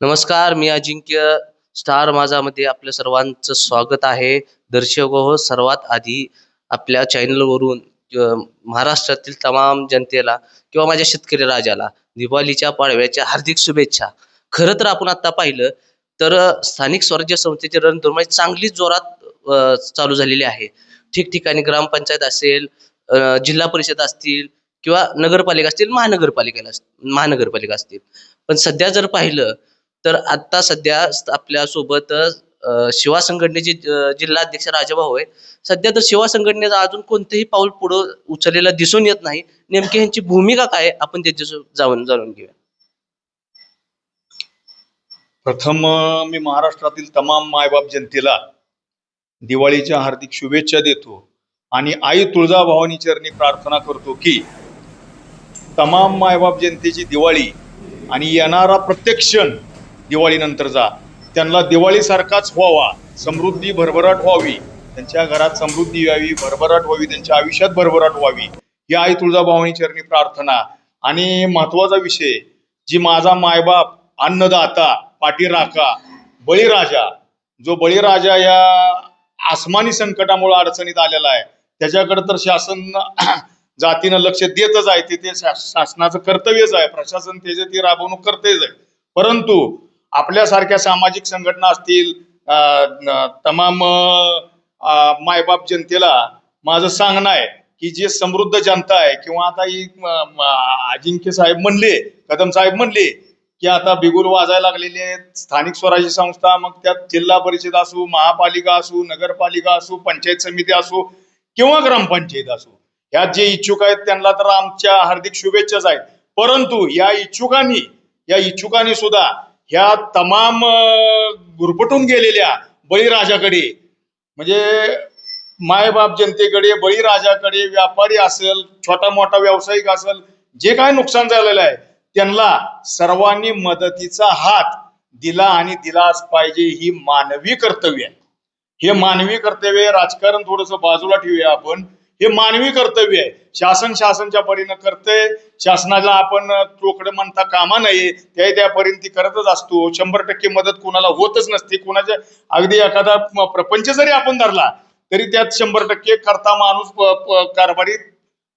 नमस्कार मी अजिंक्य. स्टार माझामध्ये आपल्या सर्वांचं स्वागत आहे. दर्शक हो सर्वात आधी आपल्या चॅनलवरून महाराष्ट्रातील तमाम जनतेला किंवा माझ्या शेतकरी राजाला दिवाळीच्या पाडव्याच्या हार्दिक शुभेच्छा. खरं तर आपण आता पाहिलं तर स्थानिक स्वराज्य संस्थेची रणधुमाळी चांगलीच जोरात चालू झालेली आहे. ठिकठिकाणी ग्रामपंचायत असेल जिल्हा परिषद असतील किंवा नगरपालिका असतील महानगरपालिकेला महानगरपालिका असतील. पण सध्या जर पाहिलं तर आता सध्या आपल्यासोबत शिवा संघटनेचे जिल्हाध्यक्ष जिल्हा अध्यक्ष राजाभाऊ आहे. सध्या तर शिवा संघटनेचा अजून कोणतंही पाऊल पुढं उचललेलं दिसून येत नाही. नेमकी ह्यांची भूमिका काय आपण त्याच्या जाऊन जाणून घेऊया. प्रथम मी महाराष्ट्रातील तमाम मायबाप जनतेला दिवाळीच्या हार्दिक शुभेच्छा देतो आणि आई तुळजाभवानी चरणी प्रार्थना करतो की तमाम मायबाप जनतेची दिवाळी आणि येणारा प्रत्येक क्षण दिवाळीनंतरचा त्यांना दिवाळीसारखाच व्हावा. समृद्धी भरभराट व्हावी. त्यांच्या घरात समृद्धी यावी भरभराट व्हावी त्यांच्या आयुष्यात भरभराट व्हावी. ही आई तुळजाभवानी चरणी प्रार्थना. आणि महत्त्वाचा विषय जी माझा मायबाप अन्नदाता पाठीराखा बळीराजा जो बळीराजा या आसमानी संकटामुळे अडचणीत आलेला आहे त्याच्याकडे तर शासन जातीनं लक्ष देतच आहे. ते शासनाचं कर्तव्यच आहे. प्रशासन त्याचे ती राबवणूक करतेच आहे. परंतु आपल्यासारख्या सामाजिक संघटना असतील तमाम मायबाप जनतेला माझं सांगणं आहे की जे समृद्ध जनता आहे किंवा आता ही अजिंक्य साहेब म्हणले कदम साहेब म्हणले की आता बिगुल वाजायला लागलेले आहेत. स्थानिक स्वराज्य संस्था मग त्यात जिल्हा परिषद असू महापालिका असू नगरपालिका असू पंचायत समिती असू किंवा ग्रामपंचायत असू ह्यात जे इच्छुक आहेत त्यांना तर आमच्या हार्दिक शुभेच्छाच आहेत. परंतु या इच्छुकांनी या इच्छुकांनी सुद्धा ह्या तमाम गुरपटून गेलेल्या बळीराजाकडे म्हणजे मायबाप जनतेकडे बळीराजाकडे व्यापारी असेल छोटा मोठा व्यावसायिक असेल जे काय नुकसान झालेलं आहे त्यांना सर्वांनी मदतीचा हात दिला आणि दिलाच पाहिजे ही मानवी कर्तव्य आहे. हे मानवी कर्तव्य राजकारण थोडस बाजूला ठेवूया आपण. हे मानवी कर्तव्य आहे. शासन शासनच्या परीनं करतंय. शासनाला आपण चोकडं म्हणता कामा नये. त्या त्या ती करतच असतो. शंभर टक्के मदत कोणाला होतच नसते. कोणाच्या अगदी एखादा प्रपंच जरी आपण धरला तरी त्यात शंभर टक्के करता माणूस कारभारी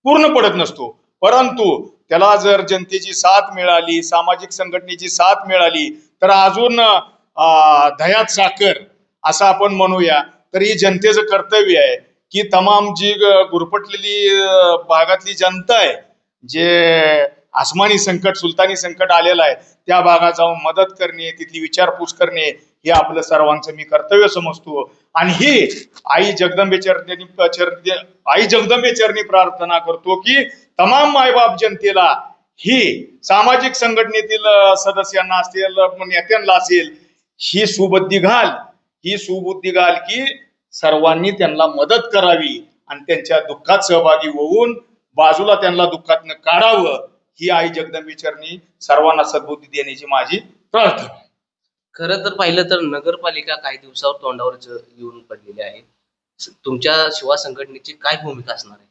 पूर्ण पडत नसतो. परंतु त्याला जर जनतेची साथ मिळाली सामाजिक संघटनेची साथ मिळाली तर अजून दयात दह्यात साखर असं आपण म्हणूया. तर ही जनतेचं कर्तव्य आहे. की तमाम जी गुरपटलेली भागातली जनता आहे जे आसमानी संकट सुलतानी संकट आलेलं आहे त्या भागात जाऊन मदत करणे तिथली विचारपूस करणे हे आपलं सर्वांचं मी कर्तव्य समजतो. आणि ही आई जगदंबे चरणी चरणी आई जगदंबे चरणी प्रार्थना करतो की तमाम मायबाप जनतेला ही सामाजिक संघटनेतील सदस्यांना असेल नेत्यांना असेल ही सुबुद्धी घाल. ही सुबुद्धी घाल की सर्वांनी त्यांना मदत करावी आणि त्यांच्या दुःखात सहभागी होऊन बाजूला त्यांना दुःखातनं काढावं ही आई जगदंबे चरणी सर्वांना सद्बुद्धी देण्याची माझी प्रार्थना. खरं तर पाहिलं तर नगरपालिका काही दिवसावर तोंडावर येऊन पडलेली आहे. तुमच्या शिवा संघटनेची काय भूमिका असणार आहे?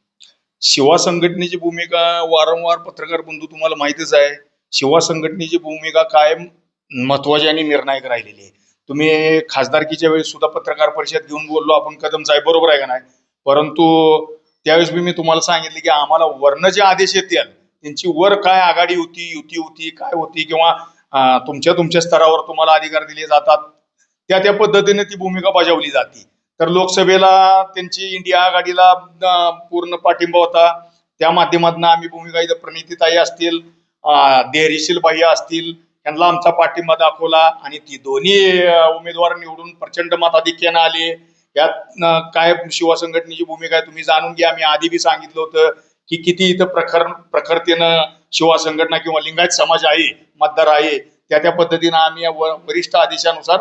शिवा संघटनेची भूमिका वारंवार पत्रकार बंधू तुम्हाला माहितीच आहे. शिवा संघटनेची भूमिका कायम महत्वाची आणि निर्णायक राहिलेली आहे. तुम्ही खासदारकीच्या वेळेस सुद्धा पत्रकार परिषद घेऊन बोललो आपण कदम साहेब बरोबर आहे का नाही? परंतु त्यावेळेस मी तुम्हाला सांगितले की आम्हाला वर्ण जे आदेश येतील त्यांची वर काय आघाडी होती युती होती काय होती किंवा तुमच्या तुमच्या स्तरावर तुम्हाला अधिकार दिले जातात त्या त्या पद्धतीने ती भूमिका बजावली जाते. तर लोकसभेला त्यांची इंडिया आघाडीला पूर्ण पाठिंबा होता. त्या माध्यमातून आम्ही भूमिका इथं प्रणितीताई असतील देहरीशील बाह्य असतील त्यांना आमचा पाठिंबा दाखवला आणि ती दोन्ही उमेदवार निवडून प्रचंड मताधिक्यानं आले. यात काय शिवा संघटनेची भूमिका आहे तुम्ही जाणून घ्या. मी आधी बी सांगितलं होतं की किती इथं प्रखर प्रखरतेनं शिवा संघटना किंवा लिंगायत समाज आहे मतदार आहे त्या त्या पद्धतीनं आम्ही वरिष्ठ आदेशानुसार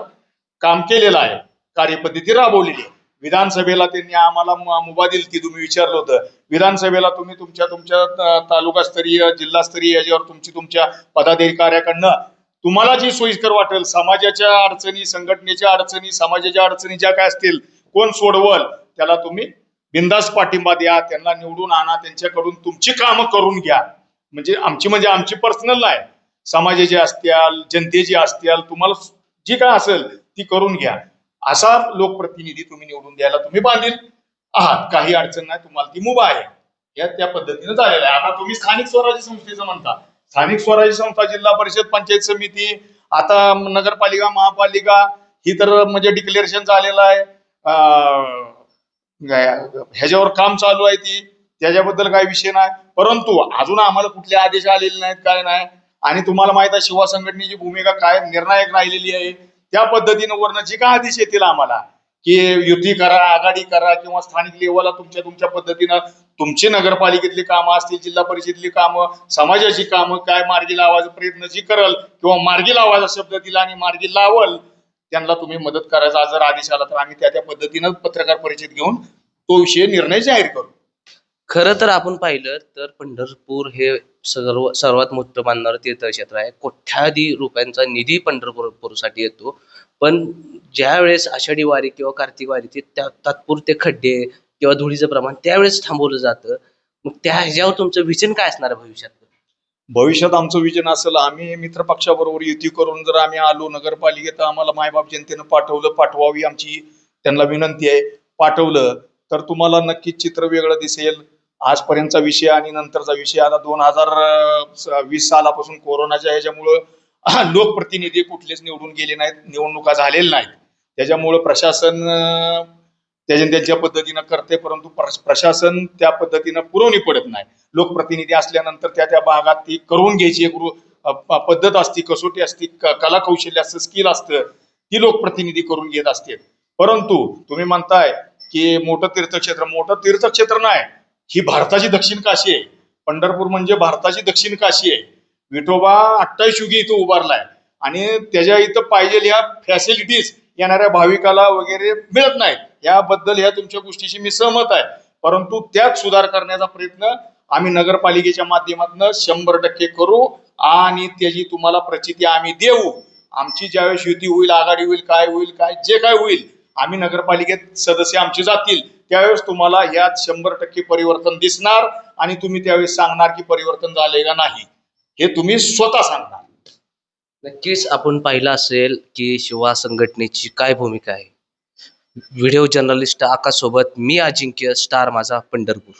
काम केलेलं आहे. कार्यपद्धती राबवलेली आहे. विधानसभेला त्यांनी आम्हाला मुभा दिली ती तुम्ही विचारलं होतं. विधानसभेला तुम्ही तुमच्या तुमच्या तालुकास्तरीय जिल्हास्तरीय याच्यावर तुमची तुमच्या पदाधिकाऱ्याकडनं तुम्हाला जी सोयीस्कर वाटेल समाजाच्या अडचणी संघटनेच्या अडचणी समाजाच्या अडचणी ज्या काय असतील कोण सोडवल त्याला तुम्ही बिंदास पाठिंबा द्या त्यांना निवडून आणा त्यांच्याकडून तुमची कामं करून घ्या. म्हणजे आमची म्हणजे आमची पर्सनल आहे समाजाची असत्याल जनतेची असत्याल तुम्हाला जी काय असेल ती करून घ्या. असा लोकप्रतिनिधी तुम्ही निवडून द्यायला तुम्ही बांधील. आहात काही अडचण नाही तुम्हाला ती मुभा आहे. या त्या पद्धतीने झालेलं आहे. आता तुम्ही स्थानिक स्वराज्य संस्थेचं म्हणता. स्थानिक स्वराज्य संस्था जिल्हा परिषद पंचायत समिती आता नगरपालिका महापालिका ही तर म्हणजे डिक्लेरेशन झालेलं आहे. ह्याच्यावर काम चालू आहे ती. त्याच्याबद्दल काही विषय नाही. परंतु अजून आम्हाला कुठले आदेश आलेले नाहीत काय नाही. आणि तुम्हाला माहीत आहे शिवा संघटनेची भूमिका काय निर्णायक राहिलेली आहे. त्या पद्धतीनं वरनं का आदेश येतील आम्हाला की युती करा आघाडी करा किंवा स्थानिक लेवलला तुमच्या तुमच्या पद्धतीनं तुमची नगरपालिकेतली कामं असतील जिल्हा परिषदेतली कामं समाजाची कामं काय मार्गी लावायचा प्रयत्न जी करल किंवा मार्गी लावायचा शब्द दिला आणि मार्गी लावल त्यांना तुम्ही मदत करायचा जर आदेश आला तर आम्ही त्या त्या पद्धतीनं पत्रकार परिषद घेऊन तो विषय निर्णय जाहीर करू. खरं तर आपण पाहिलं तर पंढरपूर हे सर्व सर्वात मोठं मानणारं तीर्थक्षेत्र आहे. कोट्याधी रुपयांचा निधी पंढरपूरसाठी येतो. पण ज्या वेळेस आषाढी वारी किंवा कार्तिक वारीचे त्या तात्पुरते खड्डे किंवा धुळीचं प्रमाण त्यावेळेस थांबवलं जातं मग त्या ह्याच्यावर तुमचं विजन काय असणार आहे भविष्यात? भविष्यात आमचं विजन असेल आम्ही मित्र पक्षाबरोबर युती करून जर आम्ही आलो नगरपालिकेत आम्हाला मायबाप जनतेनं पाठवलं पाठवावी आमची त्यांना विनंती आहे. पाठवलं तर तुम्हाला नक्कीच चित्र वेगळं दिसेल. आजपर्यंतचा विषय आणि नंतरचा विषय. आता दोन हजार वीस सालापासून कोरोनाच्या ह्याच्यामुळं लोकप्रतिनिधी कुठलेच निवडून गेले नाहीत निवडणुका झालेल्या नाहीत. त्याच्यामुळं प्रशासन त्याच्या त्यांच्या पद्धतीनं करते परंतु प्रशासन त्या पद्धतीनं पुरवणी पडत नाही. लोकप्रतिनिधी असल्यानंतर त्या त्या भागात ती करून घ्यायची एक पद्धत असती कसोटी असती कला कौशल्य असतं स्किल असतं ती लोकप्रतिनिधी करून घेत असते. परंतु तुम्ही म्हणताय की मोठं तीर्थक्षेत्र मोठं तीर्थक्षेत्र नाही. ही भारताची दक्षिण काशी आहे. पंढरपूर म्हणजे भारताची दक्षिण काशी आहे. विठोबा अठ्ठावीस युगी इथं उभारलाय. आणि त्याच्या इथं पाहिजे ह्या फॅसिलिटीज येणाऱ्या भाविकाला वगैरे मिळत नाहीत. याबद्दल ह्या तुमच्या गोष्टीशी मी सहमत आहे. परंतु त्यात सुधार करण्याचा प्रयत्न आम्ही नगरपालिकेच्या माध्यमातून शंभर टक्के करू आणि त्याची तुम्हाला प्रचिती आम्ही देऊ. आमची ज्यावेळेस युती होईल आघाडी होईल काय होईल काय जे काय होईल आम्ही नगरपालिकेत सदस्य आमचे जातील. त्यावेळेस तुम्हाला यात शंभर टक्के परिवर्तन दिसणार आणि तुम्ही त्यावेळेस सांगणार की परिवर्तन झाले का नाही. हे तुम्ही स्वतः सांगणार. नक्कीच आपण पाहिलं असेल की शिवा संघटनेची काय भूमिका आहे. व्हिडिओ जर्नलिस्ट आकाशसोबत मी अजिंक्य स्टार माझा पंढरपूर.